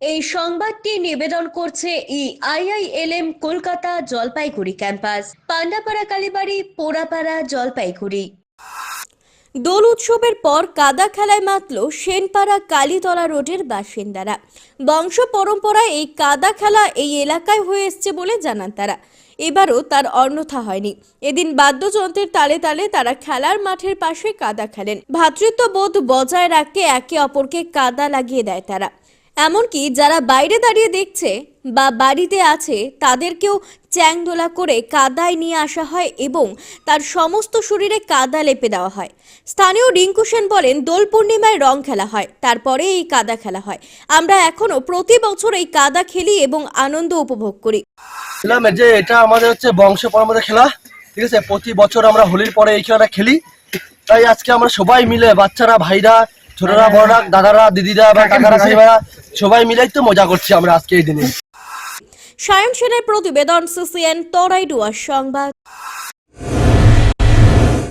এই সংবাদটি নিবেদন করছে ই আইআইএলএম কলকাতা জলপাইগুড়ি ক্যাম্পাস, পান্ডাপাড়া কালীবাড়ি, পোড়াপাড়া জলপাইগুড়ি। দোল উৎসবের পর কাদা খেলায় মাতল সেনপাড়া কালীতলা রোডের বাসিন্দারা। বংশ পরম্পরায় এই কাদা খেলা এই এলাকায় হয়ে এসছে বলে জানান তারা। এবারও তার অন্যথা হয়নি। এদিন বাদ্যযন্ত্রের তালে তালে তারা খেলার মাঠের পাশে কাদা খেলেন। ভ্রাতৃত্ববোধ বজায় রাখতে একে অপরকে কাদা লাগিয়ে দেয় তারা। এমনকি যারা বাইরে দাঁড়িয়ে দেখছে বা বাড়িতে আছে, তাদেরকেও চ্যাংদোলা করে কাদায় নিয়ে আসা হয় এবং তার সমস্ত শরীরে কাদা লেপে দেওয়া হয়। স্থানীয় রিঙ্কু সেন বলেন, দোল পূর্ণিমায় রং খেলা হয়, তারপরে এই কাদা খেলা হয়। আমরা এখনও প্রতি বছর এই কাদা খেলি এবং আনন্দ উপভোগ করি। যে এটা আমাদের হচ্ছে বংশ পরম্পরা খেলা, ঠিক আছে? প্রতি বছর আমরা হোলির পরে এই খেলাটা খেলি। তাই আজকে আমরা সবাই মিলে, বাচ্চারা, ভাইরা ছোটরা বড়রা দাদারা দিদিরা বা কাকারা কাকিমারা সবাই মিলেই তো মজা করছি আমরা আজকে এই দিনে। সায়ন সেনের প্রতিবেদন সিসিএন তরাইডুয়া সংবাদ।